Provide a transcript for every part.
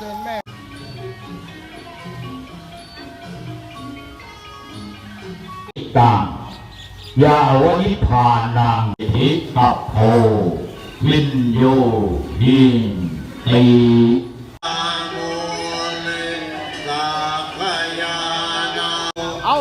ชิญแม่ตังยาวนิพานังทิตัพโพวินโยหินติเอา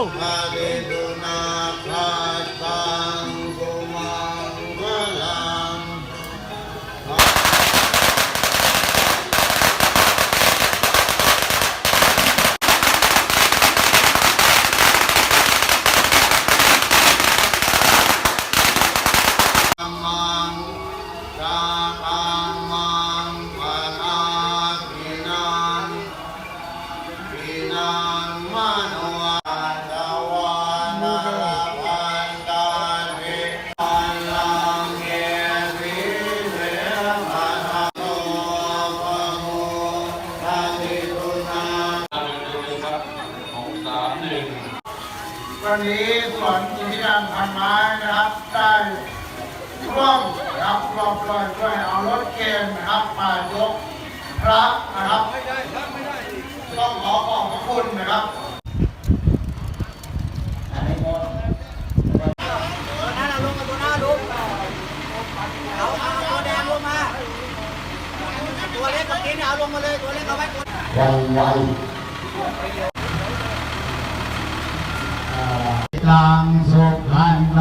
วันนี้สวนจิตยังพันไม้นะครับได้ร่วมนะครับร่วมด้วยช่วยเอารถเกณฑ์นะครับมายกพระนะครับต้องขอขอบพระคุณนะครับตัวหน้าลงกับตัวหน้าลงเอาเอาตัวแดงลงมาตัวเล็กกับกินเอาลงมาเลยตัวเล็กเอาไว้กดวั ตังสุขันต